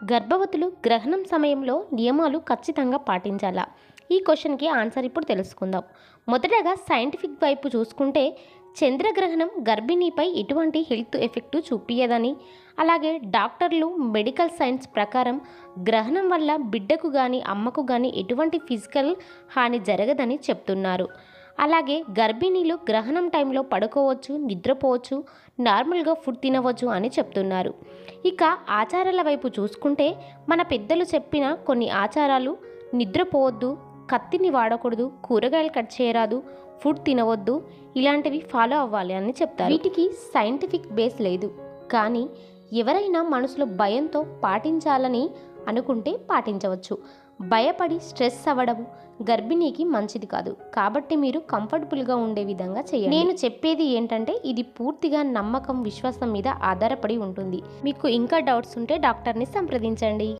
గర్భవతులు గ్రహణం సమయంలో నియమాలు ఖచ్చితంగా పాటించాలా? ఈ క్వశ్చన్కి ఆన్సర్ ఇప్పుడు తెలుసుకుందాం. మొదటగా సైంటిఫిక్ వైపు చూసుకుంటే చంద్రగ్రహణం గర్భిణీపై ఎటువంటి హెల్త్ ఎఫెక్ట్ చూపించదని అలాగే డాక్టర్లు మెడికల్ సైన్స్ ప్రకారం గ్రహణం వల్ల బిడ్డకు కానీ అమ్మకు కానీ ఎటువంటి ఫిజికల్ హాని జరగదని చెప్తున్నారు. అలాగే గర్భిణీలు గ్రహణం టైంలో పడుకోవచ్చు నిద్రపోవచ్చు నార్మల్గా ఫుడ్ తినవచ్చు అని చెప్తున్నారు. ఇక ఆచారాల వైపు చూసుకుంటే మన పెద్దలు చెప్పిన కొన్ని ఆచారాలు నిద్రపోవద్దు కత్తిని వాడకూడదు కూరగాయలు కట్ చేయరాదు ఫుడ్ తినవద్దు ఇలాంటివి ఫాలో అవ్వాలి అని చెప్తారు. వీటికి సైంటిఫిక్ బేస్ లేదు. కానీ ఎవరైనా మనసులో భయంతో పాటించాలని అనుకుంటే పాటించవచ్చు. భయపడి స్ట్రెస్ అవ్వడం గర్భిణీకి మంచిది కాదు. కాబట్టి మీరు కంఫర్టబుల్గా ఉండే విధంగా చేయండి. నేను చెప్పేది ఏంటంటే ఇది పూర్తిగా నమ్మకం విశ్వాసం మీద ఆధారపడి ఉంటుంది. మీకు ఇంకా డౌట్స్ ఉంటే డాక్టర్ని సంప్రదించండి.